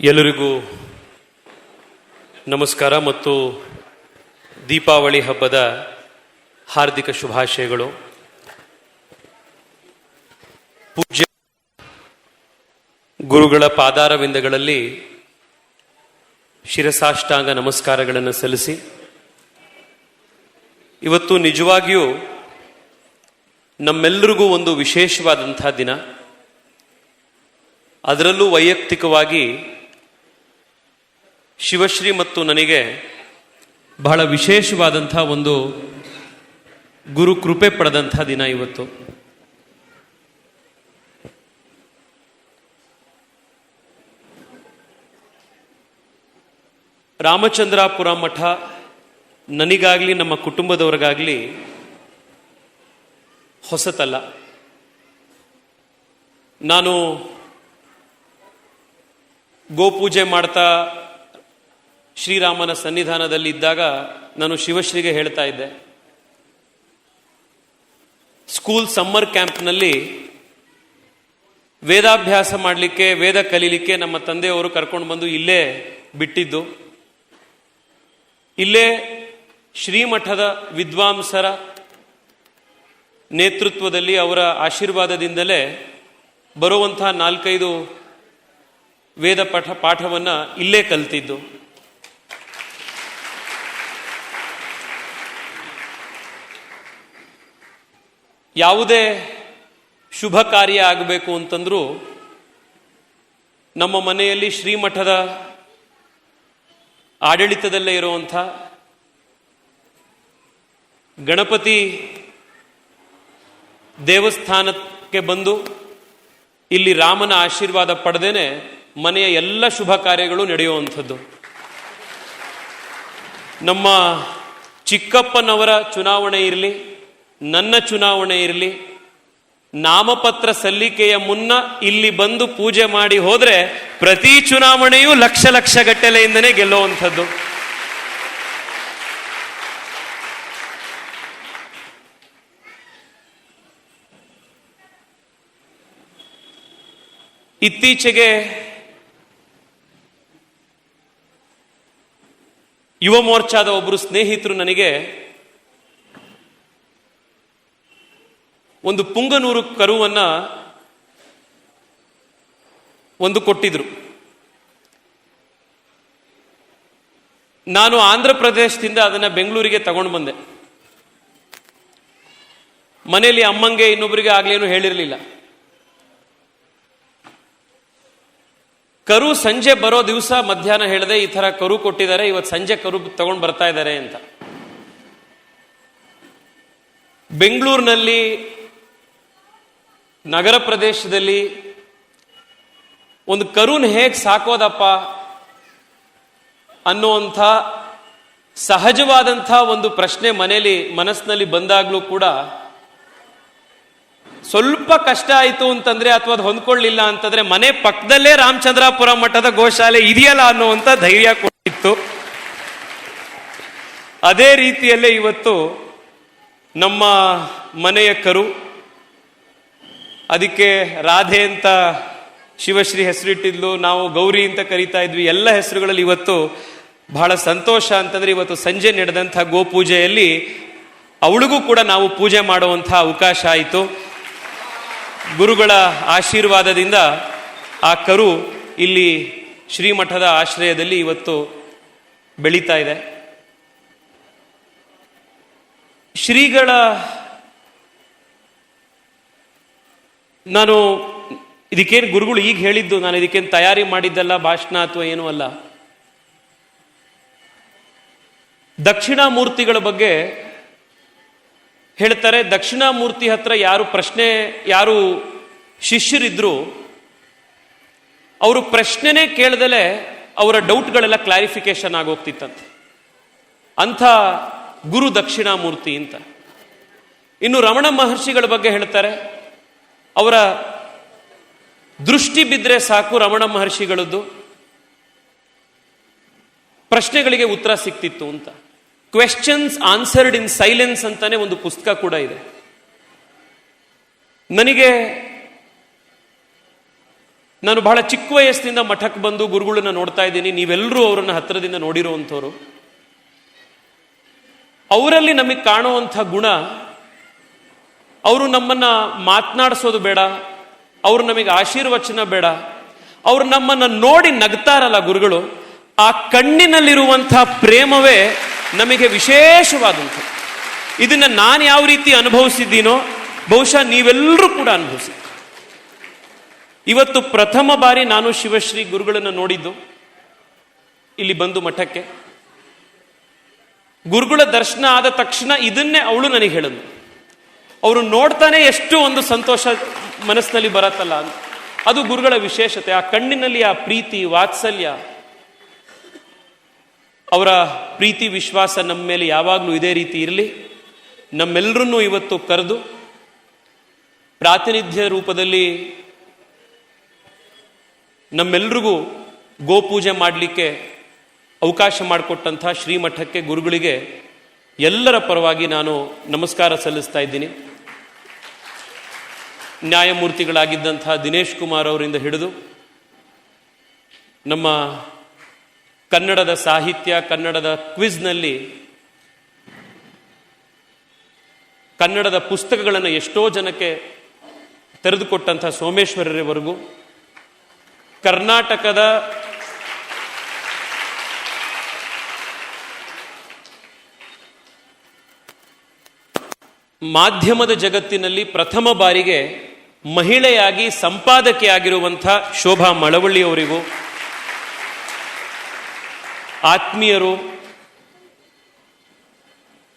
ಎಲ್ಲರಿಗೂ ನಮಸ್ಕಾರ ಮತ್ತು ದೀಪಾವಳಿ ಹಬ್ಬದ ಹಾರ್ದಿಕ ಶುಭಾಶಯಗಳು. ಪೂಜ್ಯ ಗುರುಗಳ ಪಾದಾರವಿಂದಗಳಲ್ಲಿ ಶಿರಸಾಷ್ಟಾಂಗ ನಮಸ್ಕಾರಗಳನ್ನು ಸಲ್ಲಿಸಿ, ಇವತ್ತು ನಿಜವಾಗಿಯೂ ನಮ್ಮೆಲ್ಲರಿಗೂ ಒಂದು ವಿಶೇಷವಾದಂಥ ದಿನ. ಅದರಲ್ಲೂ ವೈಯಕ್ತಿಕವಾಗಿ ಶಿವಶ್ರೀ ಮತ್ತು ನನಗೆ ಬಹಳ ವಿಶೇಷವಾದಂಥ ಒಂದು ಗುರು ಕೃಪೆ ಪಡೆದಂಥ ದಿನ ಇವತ್ತು. ರಾಮಚಂದ್ರಾಪುರ ಮಠ ನನಗಾಗಲಿ, ನಮ್ಮ ಕುಟುಂಬದವ್ರಿಗಾಗ್ಲಿ ಹೊಸತಲ್ಲ. ನಾನು ಗೋಪೂಜೆ ಮಾಡ್ತಾ ಶ್ರೀರಾಮನ ಸನ್ನಿಧಾನದಲ್ಲಿ ಇದ್ದಾಗ ನಾನು ಶಿವಶ್ರೀಗೆ ಹೇಳ್ತಾ ಇದ್ದೆ. ಸ್ಕೂಲ್ ಸಮ್ಮರ್ ಕ್ಯಾಂಪ್ನಲ್ಲಿ ವೇದಾಭ್ಯಾಸ ಮಾಡಲಿಕ್ಕೆ, ವೇದ ಕಲೀಲಿಕ್ಕೆ ನಮ್ಮ ತಂದೆಯವರು ಕರ್ಕೊಂಡು ಬಂದು ಇಲ್ಲೇ ಬಿಟ್ಟಿದ್ದು. ಇಲ್ಲೇ ಶ್ರೀಮಠದ ವಿದ್ವಾಂಸರ ನೇತೃತ್ವದಲ್ಲಿ ಅವರ ಆಶೀರ್ವಾದದಿಂದಲೇ ಬರುವಂತಹ ನಾಲ್ಕೈದು ವೇದ ಪಾಠ ಪಾಠವನ್ನು ಇಲ್ಲೇ ಕಲ್ತಿದ್ದು. ಯಾವುದೇ ಶುಭ ಕಾರ್ಯ ಆಗಬೇಕು ಅಂತಂದ್ರೂ ನಮ್ಮ ಮನೆಯಲ್ಲಿ ಶ್ರೀಮಠದ ಆಡಳಿತದಲ್ಲೇ ಇರುವಂಥ ಗಣಪತಿ ದೇವಸ್ಥಾನಕ್ಕೆ ಬಂದು ಇಲ್ಲಿ ರಾಮನ ಆಶೀರ್ವಾದ ಪಡೆದೇನೆ ಮನೆಯ ಎಲ್ಲ ಶುಭ ಕಾರ್ಯಗಳು ನಡೆಯುವಂಥದ್ದು. ನಮ್ಮ ಚಿಕ್ಕಪ್ಪನವರ ಚುನಾವಣೆ ಇರಲಿ ನನ್ನ ಚುನಾವಣೆ ಇರಲಿ, ನಾಮಪತ್ರ ಸಲ್ಲಿಕೆಯ ಮುನ್ನ ಇಲ್ಲಿ ಬಂದು ಪೂಜೆ ಮಾಡಿ ಹೋದ್ರೆ ಪ್ರತಿ ಚುನಾವಣೆಯೂ ಲಕ್ಷ ಲಕ್ಷ ಗಟ್ಟಲೆಯಿಂದನೇ ಗೆಲ್ಲುವಂಥದ್ದು. ಇತ್ತೀಚೆಗೆ ಯುವ ಮೋರ್ಚಾದ ಒಬ್ಬರು ಸ್ನೇಹಿತರು ನನಗೆ ಒಂದು ಪುಂಗನೂರು ಕರುವನ್ನ ಒಂದು ಕೊಟ್ಟಿದ್ರು. ನಾನು ಆಂಧ್ರ ಪ್ರದೇಶದಿಂದ ಅದನ್ನ ಬೆಂಗಳೂರಿಗೆ ತಗೊಂಡು ಬಂದೆ. ಮನೆಯಲ್ಲಿ ಅಮ್ಮಂಗೆ ಇನ್ನೊಬ್ಬರಿಗೆ ಆಗ್ಲೇನು ಹೇಳಿರಲಿಲ್ಲ. ಕರು ಸಂಜೆ ಬರೋ ದಿವಸ ಮಧ್ಯಾಹ್ನ ಹೇಳಿದೆ ಈ ತರ ಕರು ಕೊಟ್ಟಿದ್ದಾರೆ, ಇವತ್ತು ಸಂಜೆ ಕರು ತಗೊಂಡು ಬರ್ತಾ ಇದ್ದಾರೆ ಅಂತ. ಬೆಂಗಳೂರಿನಲ್ಲಿ ನಗರ ಪ್ರದೇಶದಲ್ಲಿ ಒಂದು ಕರುನ್ ಹೇಗೆ ಸಾಕೋದಪ್ಪ ಅನ್ನುವಂಥ ಸಹಜವಾದಂಥ ಒಂದು ಪ್ರಶ್ನೆ ಮನೆಯಲ್ಲಿ, ಮನಸ್ಸಿನಲ್ಲಿ ಬಂದಾಗಲೂ ಕೂಡ ಸ್ವಲ್ಪ ಕಷ್ಟ ಆಯಿತು ಅಂತಂದ್ರೆ ಅಥವಾ ಅದು ಹೊಂದ್ಕೊಳ್ಳಿಲ್ಲ ಅಂತಂದ್ರೆ ಮನೆ ಪಕ್ಕದಲ್ಲೇ ರಾಮಚಂದ್ರಾಪುರ ಮಠದ ಗೋಶಾಲೆ ಇದೆಯಲ್ಲ ಅನ್ನುವಂಥ ಧೈರ್ಯ ಕೊಟ್ಟಿತ್ತು ಅದೇ ರೀತಿಯಲ್ಲೇ ಇವತ್ತು ನಮ್ಮ ಮನೆಯ ಕರು ಅದಕ್ಕೆ ರಾಧೆ ಅಂತ ಶಿವಶ್ರೀ ಹೆಸರಿಟ್ಟಿದ್ಲು, ನಾವು ಗೌರಿ ಅಂತ ಕರಿತಾ ಇದ್ವಿ. ಎಲ್ಲ ಹೆಸರುಗಳಲ್ಲಿ ಇವತ್ತು ಬಹಳ ಸಂತೋಷ ಅಂತಂದ್ರೆ ಇವತ್ತು ಸಂಜೆ ನಡೆದಂಥ ಗೋಪೂಜೆಯಲ್ಲಿ ಅವಳಿಗೂ ಕೂಡ ನಾವು ಪೂಜೆ ಮಾಡುವಂಥ ಅವಕಾಶ ಆಯಿತು. ಗುರುಗಳ ಆಶೀರ್ವಾದದಿಂದ ಆ ಕರು ಇಲ್ಲಿ ಶ್ರೀಮಠದ ಆಶ್ರಯದಲ್ಲಿ ಇವತ್ತು ಬೆಳೀತಾ ಇದೆ. ಶ್ರೀಗಳ ನಾನು ಇದಕ್ಕೇನು ಗುರುಗಳು ಈಗ ಹೇಳಿದ್ದು, ನಾನು ಇದಕ್ಕೇನು ತಯಾರಿ ಮಾಡಿದ್ದಲ್ಲ, ಭಾಷಣ ಅಥವಾ ಏನೂ ಅಲ್ಲ. ದಕ್ಷಿಣ ಮೂರ್ತಿಗಳ ಬಗ್ಗೆ ಹೇಳ್ತಾರೆ ದಕ್ಷಿಣ ಮೂರ್ತಿ ಹತ್ರ ಯಾರು ಪ್ರಶ್ನೆ, ಯಾರು ಶಿಷ್ಯರಿದ್ರು, ಅವರು ಪ್ರಶ್ನೆನೇ ಕೇಳದಲೆ ಅವರ ಡೌಟ್ಗಳೆಲ್ಲ ಕ್ಲಾರಿಫಿಕೇಶನ್ ಆಗೋಗ್ತಿತ್ತಂತೆ. ಅಂಥ ಗುರು ದಕ್ಷಿಣಾಮೂರ್ತಿ ಅಂತ. ಇನ್ನು ರಮಣ ಮಹರ್ಷಿಗಳ ಬಗ್ಗೆ ಹೇಳ್ತಾರೆ ಅವರ ದೃಷ್ಟಿ ಬಿದ್ದರೆ ಸಾಕು ರಮಣ ಮಹರ್ಷಿಗಳದ್ದು. ಪ್ರಶ್ನೆಗಳಿಗೆ ಉತ್ತರ ಸಿಕ್ತಿತ್ತು ಅಂತ. ಕ್ವೆಶ್ಚನ್ಸ್ ಆನ್ಸರ್ಡ್ ಇನ್ ಸೈಲೆನ್ಸ್ ಅಂತಾನೆ ಒಂದು ಪುಸ್ತಕ ಕೂಡ ಇದೆ. ನನಗೆ ನಾನು ಬಹಳ ಚಿಕ್ಕ ವಯಸ್ಸಿನಿಂದ ಮಠಕ್ಕೆ ಬಂದು ಗುರುಗಳನ್ನ ನೋಡ್ತಾ ಇದ್ದೀನಿ. ನೀವೆಲ್ಲರೂ ಅವರನ್ನು ಹತ್ತಿರದಿಂದ ನೋಡಿರುವಂಥವ್ರು ಅವರಲ್ಲಿ ನಮಗೆ ಕಾಣುವಂಥ ಗುಣ ಅವರು ನಮ್ಮನ್ನ ಮಾತನಾಡಿಸೋದು ಬೇಡ. ಅವರು ನಮಗೆ ಆಶೀರ್ವಚನ ಬೇಡ. ಅವರು ನಮ್ಮನ್ನ ನೋಡಿ ನಗ್ತಾರಲ್ಲ ಗುರುಗಳು, ಆ ಕಣ್ಣಿನಲ್ಲಿರುವಂತಹ ಪ್ರೇಮವೇ ನಮಗೆ ವಿಶೇಷವಾದಂಥ ಇದನ್ನ ನಾನು ಯಾವ ರೀತಿ ಅನುಭವಿಸಿದ್ದೀನೋ, ಬಹುಶಃ ನೀವೆಲ್ಲರೂ ಕೂಡ ಅನುಭವಿಸಿ. ಇವತ್ತು ಪ್ರಥಮ ಬಾರಿ ನಾನು ಶಿವಶ್ರೀ ಗುರುಗಳನ್ನು ನೋಡಿದ್ದು, ಇಲ್ಲಿ ಬಂದು ಮಠಕ್ಕೆ. ಗುರುಗಳ ದರ್ಶನ ಆದ ತಕ್ಷಣ ಇದನ್ನೇ ಅವಳು ನನಗೆ ಹೇಳಿದ್ಲು. ಅವರು ನೋಡ್ತಾನೆ ಎಷ್ಟು ಒಂದು ಸಂತೋಷ ಮನಸ್ಸಿನಲ್ಲಿ ಬರತ್ತಲ್ಲ. ಅದು ಗುರುಗಳ ವಿಶೇಷತೆ. ಆ ಕಣ್ಣಿನಲ್ಲಿ ಆ ಪ್ರೀತಿ, ವಾತ್ಸಲ್ಯ, ಅವರ ಪ್ರೀತಿ, ವಿಶ್ವಾಸ ನಮ್ಮ ಮೇಲೆ ಯಾವಾಗಲೂ ಇದೇ ರೀತಿ ಇರಲಿ. ನಮ್ಮೆಲ್ಲರನ್ನೂ ಇವತ್ತು ಕರೆದು ಪ್ರಾತಿನಿಧ್ಯ ರೂಪದಲ್ಲಿ ನಮ್ಮೆಲ್ರಿಗೂ ಗೋಪೂಜೆ ಮಾಡಲಿಕ್ಕೆ ಅವಕಾಶ ಮಾಡಿಕೊಟ್ಟಂಥ ಶ್ರೀಮಠಕ್ಕೆ ಗುರುಗಳಿಗೆ ಎಲ್ಲರ ಪರವಾಗಿ ನಾನು ನಮಸ್ಕಾರ ಸಲ್ಲಿಸ್ತಾ ಇದ್ದೀನಿ. ನ್ಯಾಯಮೂರ್ತಿಗಳಾಗಿದ್ದಂಥ ದಿನೇಶ್ ಕುಮಾರ್ ಅವರಿಂದ ಹಿಡಿದು ನಮ್ಮ ಕನ್ನಡದ ಸಾಹಿತ್ಯ, ಕನ್ನಡದ ಕ್ವಿಜ್ನಲ್ಲಿ ಕನ್ನಡದ ಪುಸ್ತಕಗಳನ್ನು ಎಷ್ಟೋ ಜನಕ್ಕೆ ತೆರೆದುಕೊಟ್ಟಂಥ ಸೋಮೇಶ್ವರರವರೆಗೂ ಕರ್ನಾಟಕದ ಮಾಧ್ಯಮದ ಜಗತ್ತಿನಲ್ಲಿ ಪ್ರಥಮ ಬಾರಿಗೆ ಮಹಿಳೆಯಾಗಿ ಸಂಪಾದಕಿಯಾಗಿರುವಂಥ ಶೋಭಾ ಮಳವಳ್ಳಿಯವರಿಗೂ, ಆತ್ಮೀಯರು,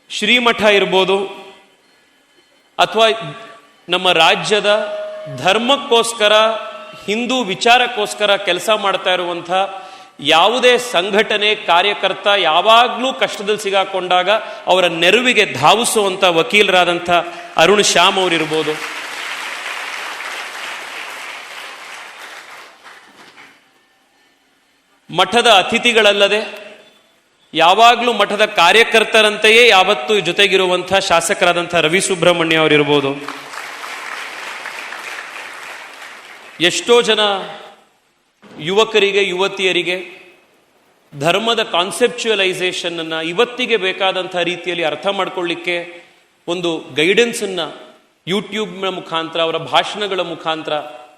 ಶ್ರೀಮಠ ಇರ್ಬೋದು, ಅಥವಾ ನಮ್ಮ ರಾಜ್ಯದ ಧರ್ಮಕ್ಕೋಸ್ಕರ, ಹಿಂದೂ ವಿಚಾರಕ್ಕೋಸ್ಕರ ಕೆಲಸ ಮಾಡ್ತಾ ಇರುವಂಥ ಯಾವುದೇ ಸಂಘಟನೆ ಕಾರ್ಯಕರ್ತ ಯಾವಾಗಲೂ ಕಷ್ಟದಲ್ಲಿ ಸಿಗಾಕೊಂಡಾಗ ಅವರ ನೆರವಿಗೆ ಧಾವಿಸುವಂಥ ವಕೀಲರಾದಂಥ ಅರುಣ್ ಶ್ಯಾಮ್ ಅವರಿರ್ಬೋದು. ಮಠದ ಅತಿಥಿಗಳಲ್ಲದೆ ಯಾವಾಗಲೂ ಮಠದ ಕಾರ್ಯಕರ್ತರಂತೆಯೇ ಯಾವತ್ತೂ ಜೊತೆಗಿರುವಂಥ ಶಾಸಕರಾದಂಥ ರವಿ ಸುಬ್ರಹ್ಮಣ್ಯ ಅವರಿರ್ಬೋದು. ಎಷ್ಟೋ ಜನ ಯುವಕರಿಗೆ, ಯುವತಿಯರಿಗೆ ಧರ್ಮದ ಕಾನ್ಸೆಪ್ಚುಯಲೈಸೇಷನ್ ಅನ್ನ ಇವತ್ತಿಗೆ ಬೇಕಾದಂಥ ರೀತಿಯಲ್ಲಿ ಅರ್ಥ ಮಾಡ್ಕೊಳ್ಳಿಕ್ಕೆ ಒಂದು ಗೈಡೆನ್ಸ್ ಅನ್ನ ಯೂಟ್ಯೂಬ್ನ ಮುಖಾಂತರ, ಅವರ ಭಾಷಣಗಳ ಮುಖಾಂತರ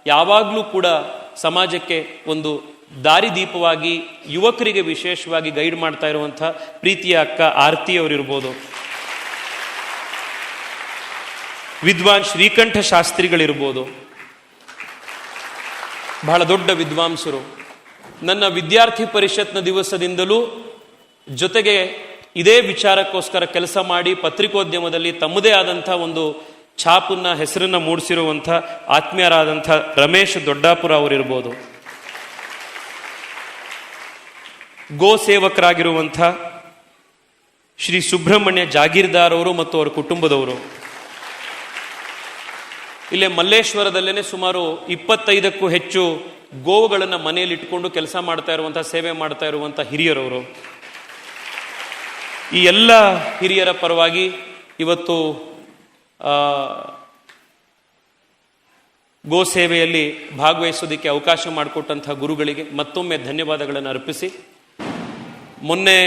ಯಾವಾಗಲೂ ಕೂಡ ಸಮಾಜಕ್ಕೆ ಒಂದು ದಾರಿದೀಪವಾಗಿ ಯುವಕರಿಗೆ ವಿಶೇಷವಾಗಿ ಗೈಡ್ ಮಾಡ್ತಾ ಇರುವಂಥ ಪ್ರೀತಿಯ ಅಕ್ಕ ಆರತಿ ಅವರಿರ್ಬೋದು ವಿದ್ವಾನ್ ಶ್ರೀಕಂಠ ಶಾಸ್ತ್ರಿಗಳಿರ್ಬೋದು. ಬಹಳ ದೊಡ್ಡ ವಿದ್ವಾಂಸರು. ನನ್ನ ವಿದ್ಯಾರ್ಥಿ ಪರಿಷತ್ನ ದಿವಸದಿಂದಲೂ ಜೊತೆಗೆ ಇದೇ ವಿಚಾರಕ್ಕೋಸ್ಕರ ಕೆಲಸ ಮಾಡಿ ಪತ್ರಿಕೋದ್ಯಮದಲ್ಲಿ ತಮ್ಮದೇ ಆದಂಥ ಒಂದು ಛಾಪನ್ನ ಹೆಸರನ್ನು ಮೂಡಿಸಿರುವಂಥ ಆತ್ಮೀಯರಾದಂಥ ರಮೇಶ್ ದೊಡ್ಡಾಪುರ ಅವರಿರ್ಬೋದು. ಗೋ ಸೇವಕರಾಗಿರುವಂಥ ಶ್ರೀ ಸುಬ್ರಹ್ಮಣ್ಯ ಜಾಗೀರ್ದಾರ್ ಅವರು ಮತ್ತು ಅವರ ಕುಟುಂಬದವರು. ಇಲ್ಲೇ ಮಲ್ಲೇಶ್ವರದಲ್ಲೇನೆ ಸುಮಾರು ಇಪ್ಪತ್ತೈದಕ್ಕೂ ಹೆಚ್ಚು ಗೋವುಗಳನ್ನು ಮನೆಯಲ್ಲಿ ಇಟ್ಕೊಂಡು ಕೆಲಸ ಮಾಡ್ತಾ ಇರುವಂಥ, ಸೇವೆ ಮಾಡ್ತಾ ಇರುವಂಥ ಹಿರಿಯರವರು. ಈ ಎಲ್ಲ ಹಿರಿಯರ ಪರವಾಗಿ ಇವತ್ತು ಗೋ ಸೇವೆಯಲ್ಲಿ ಭಾಗವಹಿಸೋದಕ್ಕೆ ಅವಕಾಶ ಮಾಡಿಕೊಟ್ಟಂಥ ಗುರುಗಳಿಗೆ ಮತ್ತೊಮ್ಮೆ ಧನ್ಯವಾದಗಳನ್ನು ಅರ್ಪಿಸಿ. ಮೊನ್ನೆ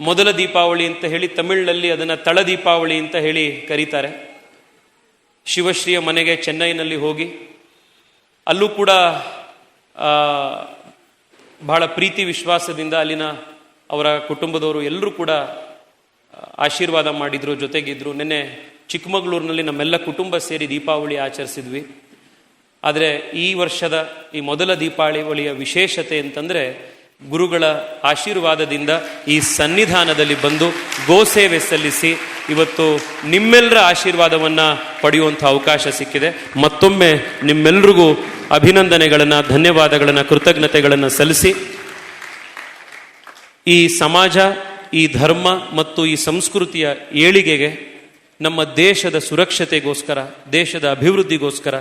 ಮೊದಲ ದೀಪಾವಳಿ ಅಂತ ಹೇಳಿ ತಮಿಳಿನಲ್ಲಿ ಅದನ್ನು ತಳ ದೀಪಾವಳಿ ಅಂತ ಹೇಳಿ ಕರೀತಾರೆ. ಶಿವಶ್ರೀಯ ಮನೆಗೆ ಚೆನ್ನೈನಲ್ಲಿ ಹೋಗಿ ಅಲ್ಲೂ ಕೂಡ ಬಹಳ ಪ್ರೀತಿ ವಿಶ್ವಾಸದಿಂದ ಅಲ್ಲಿನ ಅವರ ಕುಟುಂಬದವರು ಎಲ್ಲರೂ ಕೂಡ ಆಶೀರ್ವಾದ ಮಾಡಿದ್ರು, ಜೊತೆಗಿದ್ರು. ನಿನ್ನೆ ಚಿಕ್ಕಮಗಳೂರಿನಲ್ಲಿ ನಮ್ಮೆಲ್ಲ ಕುಟುಂಬ ಸೇರಿ ದೀಪಾವಳಿ ಆಚರಿಸಿದ್ವಿ. ಆದರೆ ಈ ವರ್ಷದ ಈ ಮೊದಲ ದೀಪಾವಳಿಯ ವಿಶೇಷತೆ ಅಂತಂದ್ರೆ ಗುರುಗಳ ಆಶೀರ್ವಾದದಿಂದ ಈ ಸನ್ನಿಧಾನದಲ್ಲಿ ಬಂದು ಗೋಸೇವೆ ಸಲ್ಲಿಸಿ ಇವತ್ತು ನಿಮ್ಮೆಲ್ಲರ ಆಶೀರ್ವಾದವನ್ನು ಪಡೆಯುವಂಥ ಅವಕಾಶ ಸಿಕ್ಕಿದೆ. ಮತ್ತೊಮ್ಮೆ ನಿಮ್ಮೆಲ್ರಿಗೂ ಅಭಿನಂದನೆಗಳನ್ನು, ಧನ್ಯವಾದಗಳನ್ನು, ಕೃತಜ್ಞತೆಗಳನ್ನು ಸಲ್ಲಿಸಿ ಈ ಸಮಾಜ, ಈ ಧರ್ಮ ಮತ್ತು ಈ ಸಂಸ್ಕೃತಿಯ ಏಳಿಗೆಗೆ ನಮ್ಮ ದೇಶದ ಸುರಕ್ಷತೆಗೋಸ್ಕರ, ದೇಶದ ಅಭಿವೃದ್ಧಿಗೋಸ್ಕರ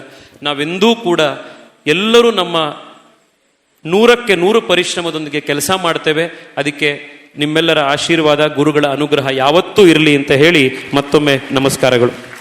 ನಾವೆಂದೂ ಕೂಡ ಎಲ್ಲರೂ ನಮ್ಮ ನೂರಕ್ಕೆ ನೂರು ಪರಿಶ್ರಮದೊಂದಿಗೆ ಕೆಲಸ ಮಾಡ್ತೇವೆ. ಅದಕ್ಕೆ ನಿಮ್ಮೆಲ್ಲರ ಆಶೀರ್ವಾದ, ಗುರುಗಳ ಅನುಗ್ರಹ ಯಾವತ್ತೂ ಇರಲಿ ಅಂತ ಹೇಳಿ ಮತ್ತೊಮ್ಮೆ ನಮಸ್ಕಾರಗಳು.